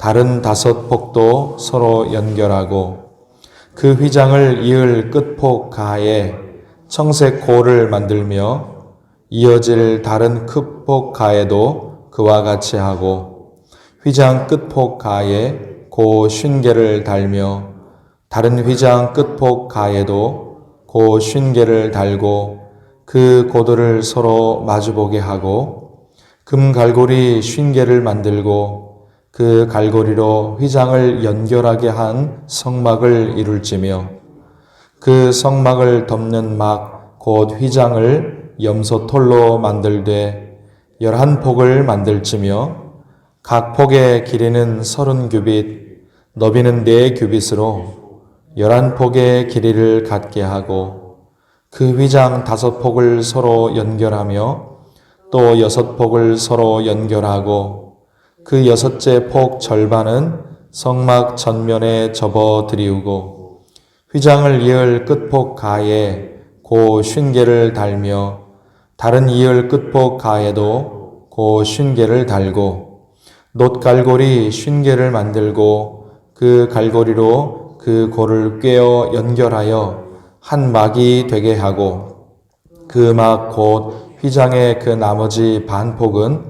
다른 다섯 폭도 서로 연결하고 그 휘장을 이을 끝폭 가에 청색 고를 만들며 이어질 다른 끝폭 가에도 그와 같이 하고 휘장 끝폭 가에 고 쉰개를 달며 다른 휘장 끝폭 가에도 고 쉰개를 달고 그 고도를 서로 마주보게 하고 금 갈고리 쉰개를 만들고 그 갈고리로 휘장을 연결하게 한 성막을 이룰지며 그 성막을 덮는 막 곧 휘장을 염소털로 만들되 열한 폭을 만들지며 각 폭의 길이는 서른 규빗 너비는 네 규빗으로 열한 폭의 길이를 갖게 하고 그 휘장 다섯 폭을 서로 연결하며 또 여섯 폭을 서로 연결하고 그 여섯째 폭 절반은 성막 전면에 접어 드리우고 휘장을 이을 끝폭 가에 고 쉰개를 달며 다른 이을 끝폭 가에도 고 쉰개를 달고 놋갈고리 쉰개를 만들고 그 갈고리로 그 고를 꿰어 연결하여 한 막이 되게 하고 그 막 곧 휘장의 그 나머지 반폭은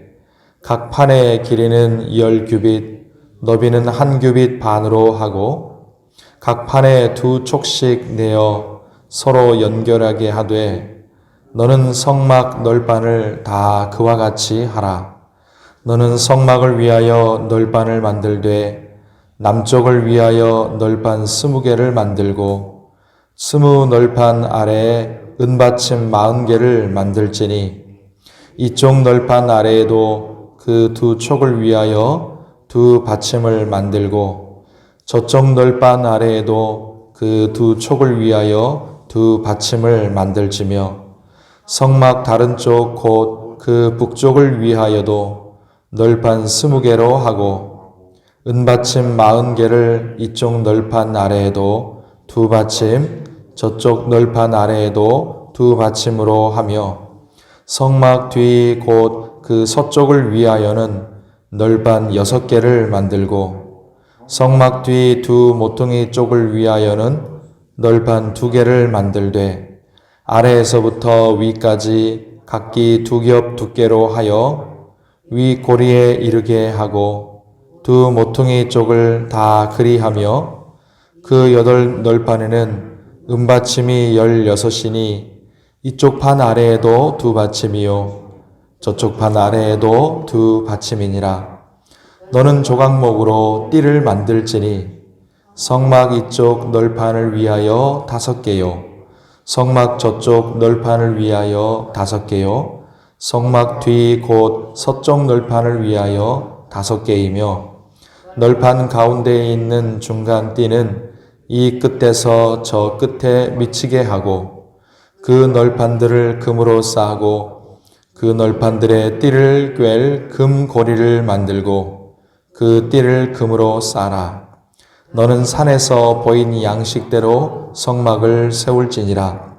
각 판의 길이는 열 규빗, 너비는 한 규빗 반으로 하고 각 판에 두 촉씩 내어 서로 연결하게 하되 너는 성막 널판을 다 그와 같이 하라. 너는 성막을 위하여 널판을 만들되 남쪽을 위하여 널판 스무 개를 만들고 스무 널판 아래에 은받침 마흔 개를 만들지니 이쪽 널판 아래에도 그 두 촉을 위하여 두 받침을 만들고 저쪽 널판 아래에도 그 두 촉을 위하여 두 받침을 만들지며 성막 다른 쪽 곧 그 북쪽을 위하여도 널판 스무 개로 하고 은받침 마흔 개를 이쪽 널판 아래에도 두 받침 저쪽 널판 아래에도 두 받침으로 하며 성막 뒤 곧 그 서쪽을 위하여는 널판 여섯 개를 만들고 성막 뒤 두 모퉁이 쪽을 위하여는 널판 두 개를 만들되 아래에서부터 위까지 각기 두 겹 두께로 하여 위 고리에 이르게 하고 두 모퉁이 쪽을 다 그리하며 그 여덟 널판에는 은받침이 열여섯이니 이쪽 판 아래에도 두 받침이요 저쪽 판 아래에도 두 받침이니라. 너는 조각목으로 띠를 만들지니 성막 이쪽 널판을 위하여 다섯 개요. 성막 저쪽 널판을 위하여 다섯 개요. 성막 뒤 곧 서쪽 널판을 위하여 다섯 개이며 널판 가운데에 있는 중간 띠는 이 끝에서 저 끝에 미치게 하고 그 널판들을 금으로 싸고 그 널판들의 띠를 꿰 금 고리를 만들고 그 띠를 금으로 싸라. 너는 산에서 보인 양식대로 성막을 세울지니라.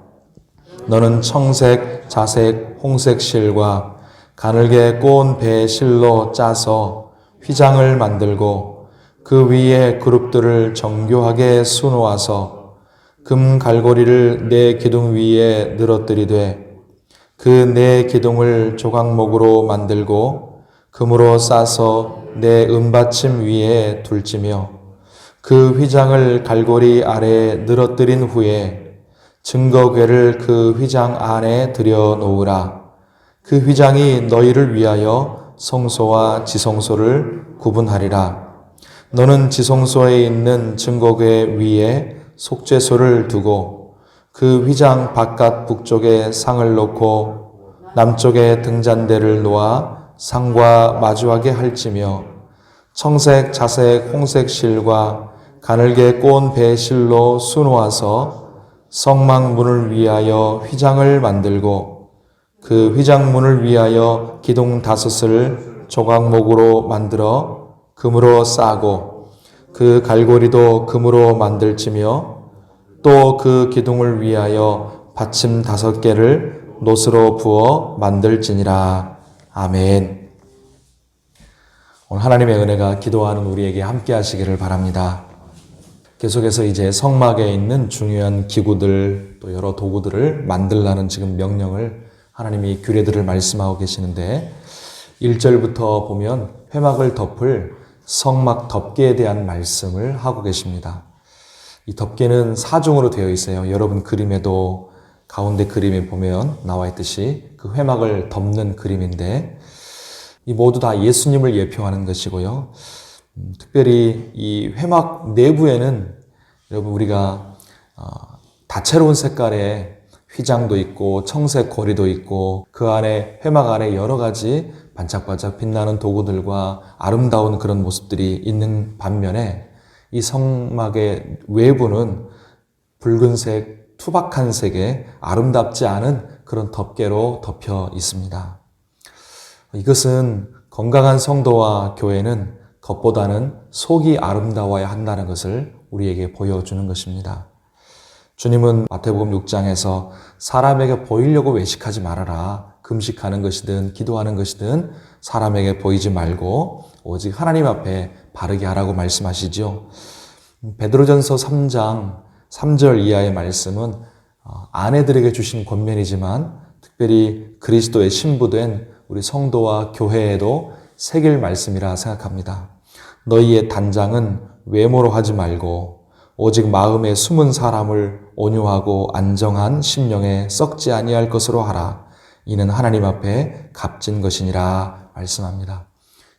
너는 청색, 자색, 홍색 실과 가늘게 꼬은 배 실로 짜서 휘장을 만들고 그 위에 그룹들을 정교하게 수놓아서 금 갈고리를 네 기둥 위에 늘어뜨리되 그네 기둥을 조각목으로 만들고 금으로 싸서 내 은받침 위에 둘지며 그 휘장을 갈고리 아래에 늘어뜨린 후에 증거궤를 그 휘장 안에 들여 놓으라. 그 휘장이 너희를 위하여 성소와 지성소를 구분하리라. 너는 지성소에 있는 증거궤 위에 속죄소를 두고 그 휘장 바깥 북쪽에 상을 놓고 남쪽에 등잔대를 놓아 상과 마주하게 할지며 청색, 자색, 홍색 실과 가늘게 꼬은 배 실로 수놓아서 성막문을 위하여 휘장을 만들고 그 휘장문을 위하여 기둥 다섯을 조각목으로 만들어 금으로 싸고 그 갈고리도 금으로 만들지며 또 그 기둥을 위하여 받침 다섯 개를 노스로 부어 만들지니라. 아멘. 오늘 하나님의 은혜가 기도하는 우리에게 함께 하시기를 바랍니다. 계속해서 이제 성막에 있는 중요한 기구들 또 여러 도구들을 만들라는 지금 명령을 하나님이 규례들을 말씀하고 계시는데 1절부터 보면 회막을 덮을 성막 덮개에 대한 말씀을 하고 계십니다. 이 덮개는 사중으로 되어 있어요. 여러분 그림에도 가운데 그림에 보면 나와 있듯이 그 회막을 덮는 그림인데 이 모두 다 예수님을 예표하는 것이고요. 음, 특별히 이 회막 내부에는 여러분 우리가 어, 다채로운 색깔의 휘장도 있고 청색 고리도 있고 그 안에 회막 안에 여러 가지 반짝반짝 빛나는 도구들과 아름다운 그런 모습들이 있는 반면에 이 성막의 외부는 붉은색, 투박한 색의 아름답지 않은 그런 덮개로 덮여 있습니다. 이것은 건강한 성도와 교회는 겉보다는 속이 아름다워야 한다는 것을 우리에게 보여주는 것입니다. 주님은 마태복음 6장에서 사람에게 보이려고 외식하지 말아라. 금식하는 것이든 기도하는 것이든 사람에게 보이지 말고 오직 하나님 앞에 바르게 하라고 말씀하시죠. 베드로전서 3장 3절 이하의 말씀은 어, 아내들에게 주신 권면이지만 특별히 그리스도의 신부된 우리 성도와 교회에도 새길 말씀이라 생각합니다. 너희의 단장은 외모로 하지 말고 오직 마음에 숨은 사람을 온유하고 안정한 심령에 썩지 아니할 것으로 하라. 이는 하나님 앞에 값진 것이니라 말씀합니다.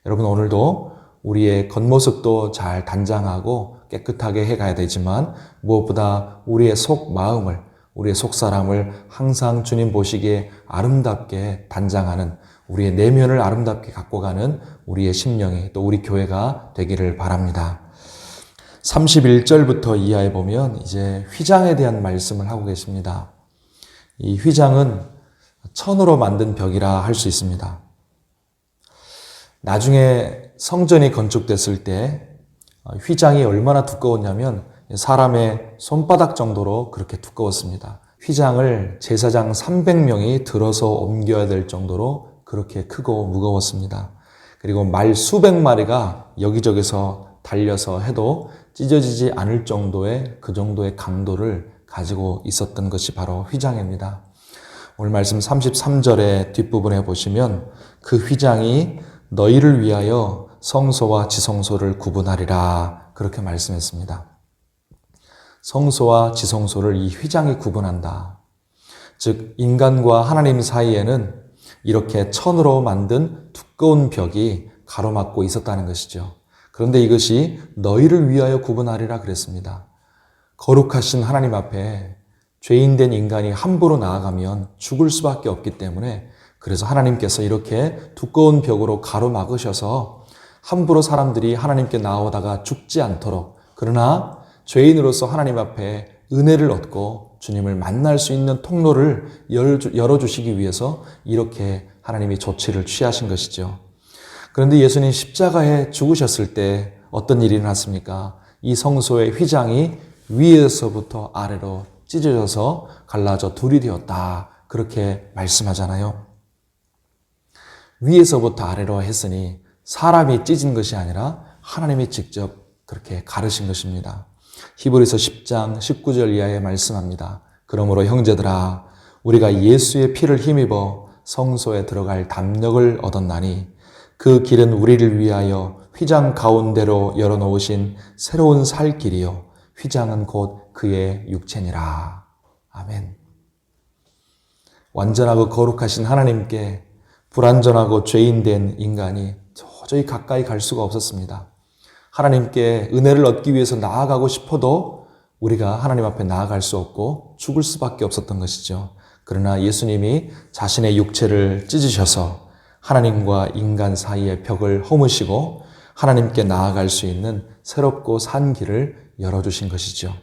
여러분 오늘도 우리의 겉모습도 잘 단장하고 깨끗하게 해가야 되지만 무엇보다 우리의 속 마음을 우리의 속 사람을 항상 주님 보시기에 아름답게 단장하는 우리의 내면을 아름답게 갖고 가는 우리의 심령이 또 우리 교회가 되기를 바랍니다. 31절부터 이하에 보면 이제 휘장에 대한 말씀을 하고 계십니다. 이 휘장은 천으로 만든 벽이라 할 수 있습니다. 나중에 성전이 건축됐을 때 휘장이 얼마나 두꺼웠냐면 사람의 손바닥 정도로 그렇게 두꺼웠습니다. 휘장을 제사장 300명이 들어서 옮겨야 될 정도로 그렇게 크고 무거웠습니다. 그리고 말 수백 마리가 여기저기서 달려서 해도 찢어지지 않을 정도의 그 정도의 강도를 가지고 있었던 것이 바로 휘장입니다. 오늘 말씀 33절의 뒷부분에 보시면 그 휘장이 너희를 위하여 성소와 지성소를 구분하리라 그렇게 말씀했습니다. 성소와 지성소를 이 휘장이 구분한다. 즉 인간과 하나님 사이에는 이렇게 천으로 만든 두꺼운 벽이 가로막고 있었다는 것이죠. 그런데 이것이 너희를 위하여 구분하리라 그랬습니다. 거룩하신 하나님 앞에 죄인된 인간이 함부로 나아가면 죽을 수밖에 없기 때문에 그래서 하나님께서 이렇게 두꺼운 벽으로 가로막으셔서 함부로 사람들이 하나님께 나오다가 죽지 않도록 그러나 죄인으로서 하나님 앞에 은혜를 얻고 주님을 만날 수 있는 통로를 열어주시기 위해서 이렇게 하나님이 조치를 취하신 것이죠. 그런데 예수님 십자가에 죽으셨을 때 어떤 일이 일어났습니까? 이 성소의 휘장이 위에서부터 아래로 찢어져서 갈라져 둘이 되었다. 그렇게 말씀하잖아요. 위에서부터 아래로 했으니 사람이 찢은 것이 아니라 하나님이 직접 그렇게 가르신 것입니다. 히브리서 10장 19절 이하에 말씀합니다. 그러므로 형제들아 우리가 예수의 피를 힘입어 성소에 들어갈 담력을 얻었나니 그 길은 우리를 위하여 휘장 가운데로 열어놓으신 새로운 살 길이요. 휘장은 곧 그의 육체니라. 아멘. 완전하고 거룩하신 하나님께 불완전하고 죄인된 인간이 도저히 가까이 갈 수가 없었습니다. 하나님께 은혜를 얻기 위해서 나아가고 싶어도 우리가 하나님 앞에 나아갈 수 없고 죽을 수밖에 없었던 것이죠. 그러나 예수님이 자신의 육체를 찢으셔서 하나님과 인간 사이의 벽을 허무시고 하나님께 나아갈 수 있는 새롭고 산 길을 열어주신 것이죠.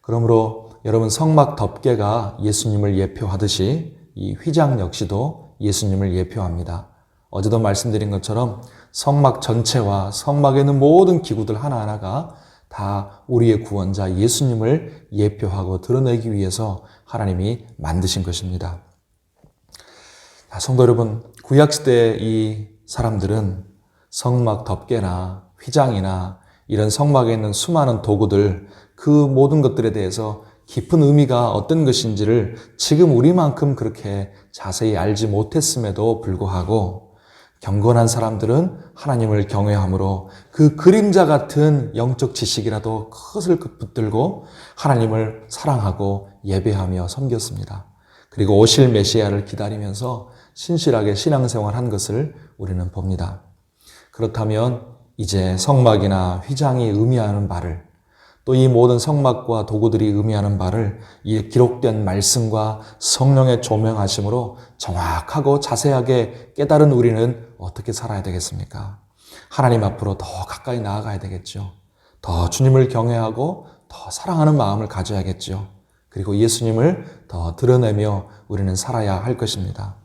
그러므로 여러분 성막 덮개가 예수님을 예표하듯이 이 휘장 역시도 예수님을 예표합니다. 어제도 말씀드린 것처럼 성막 전체와 성막에 있는 모든 기구들 하나하나가 다 우리의 구원자 예수님을 예표하고 드러내기 위해서 하나님이 만드신 것입니다. 성도 여러분, 구약시대 이 사람들은 성막 덮개나 휘장이나 이런 성막에 있는 수많은 도구들 그 모든 것들에 대해서 깊은 의미가 어떤 것인지를 지금 우리만큼 그렇게 자세히 알지 못했음에도 불구하고 경건한 사람들은 하나님을 경외함으로 그 그림자 같은 영적 지식이라도 컷을 붙들고 하나님을 사랑하고 예배하며 섬겼습니다. 그리고 오실 메시아를 기다리면서 신실하게 신앙생활 한 것을 우리는 봅니다. 그렇다면 이제 성막이나 휘장이 의미하는 바를 또 이 모든 성막과 도구들이 의미하는 바를 이 기록된 말씀과 성령의 조명하심으로 정확하고 자세하게 깨달은 우리는 어떻게 살아야 되겠습니까? 하나님 앞으로 더 가까이 나아가야 되겠죠. 더 주님을 경외하고 더 사랑하는 마음을 가져야겠죠. 그리고 예수님을 더 드러내며 우리는 살아야 할 것입니다.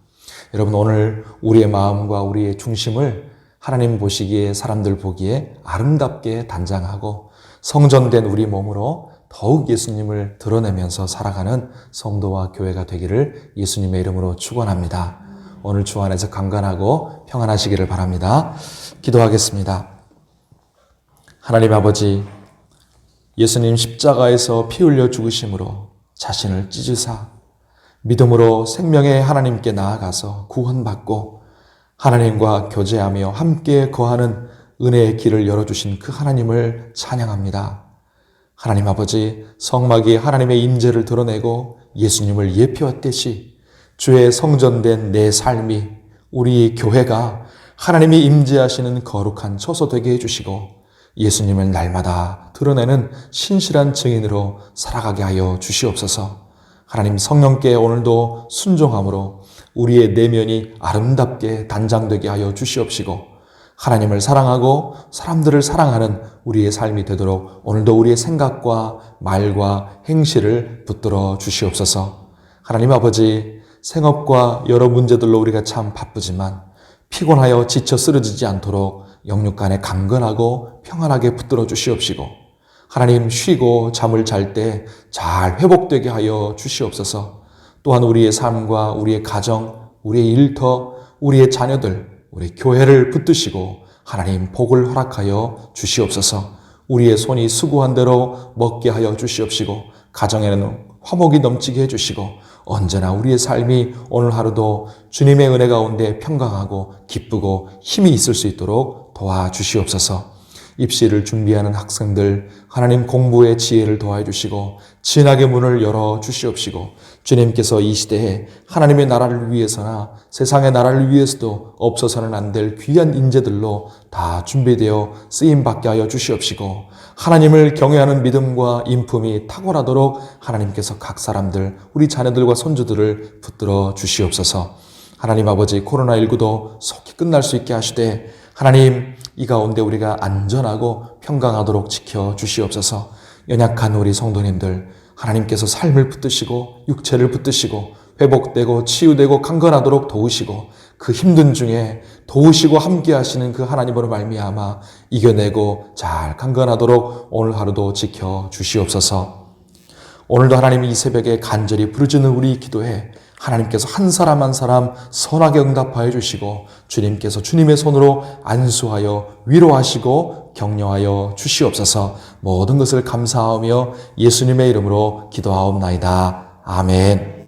여러분 오늘 우리의 마음과 우리의 중심을 하나님 보시기에 사람들 보기에 아름답게 단장하고 성전된 우리 몸으로 더욱 예수님을 드러내면서 살아가는 성도와 교회가 되기를 예수님의 이름으로 축원합니다. 오늘 주 안에서 강건하고 평안하시기를 바랍니다. 기도하겠습니다. 하나님 아버지 예수님 십자가에서 피 흘려 죽으심으로 자신을 찢으사 믿음으로 생명의 하나님께 나아가서 구원받고 하나님과 교제하며 함께 거하는 은혜의 길을 열어주신 그 하나님을 찬양합니다. 하나님 아버지 성막이 하나님의 임재를 드러내고 예수님을 예표했듯이 주의 성전된 내 삶이 우리 교회가 하나님이 임재하시는 거룩한 처소 되게 해주시고 예수님을 날마다 드러내는 신실한 증인으로 살아가게 하여 주시옵소서. 하나님 성령께 오늘도 순종함으로 우리의 내면이 아름답게 단장되게 하여 주시옵시고 하나님을 사랑하고 사람들을 사랑하는 우리의 삶이 되도록 오늘도 우리의 생각과 말과 행실을 붙들어 주시옵소서. 하나님 아버지 생업과 여러 문제들로 우리가 참 바쁘지만 피곤하여 지쳐 쓰러지지 않도록 영육 간에 강건하고 평안하게 붙들어 주시옵시고 하나님 쉬고 잠을 잘 때 잘 회복되게 하여 주시옵소서. 또한 우리의 삶과 우리의 가정, 우리의 일터, 우리의 자녀들, 우리 교회를 붙드시고 하나님 복을 허락하여 주시옵소서. 우리의 손이 수고한 대로 먹게 하여 주시옵시고 가정에는 화목이 넘치게 해주시고 언제나 우리의 삶이 오늘 하루도 주님의 은혜 가운데 평강하고 기쁘고 힘이 있을 수 있도록 도와주시옵소서. 입시를 준비하는 학생들 하나님 공부의 지혜를 도와 주시고 진학의 문을 열어 주시옵시고 주님께서 이 시대에 하나님의 나라를 위해서나 세상의 나라를 위해서도 없어서는 안 될 귀한 인재들로 다 준비되어 쓰임 받게 하여 주시옵시고 하나님을 경외하는 믿음과 인품이 탁월하도록 하나님께서 각 사람들 우리 자녀들과 손주들을 붙들어 주시옵소서. 하나님 아버지 코로나19도 속히 끝날 수 있게 하시되 하나님 이 가운데 우리가 안전하고 평강하도록 지켜 주시옵소서. 연약한 우리 성도님들 하나님께서 삶을 붙드시고 육체를 붙드시고 회복되고 치유되고 강건하도록 도우시고 그 힘든 중에 도우시고 함께 하시는 그 하나님으로 말미암아 이겨내고 잘 강건하도록 오늘 하루도 지켜 주시옵소서. 오늘도 하나님 이 새벽에 간절히 부르짖는 우리 기도에 하나님께서 한 사람 한 사람 선하게 응답하여 주시고 주님께서 주님의 손으로 안수하여 위로하시고 격려하여 주시옵소서 모든 것을 감사하며 예수님의 이름으로 기도하옵나이다. 아멘.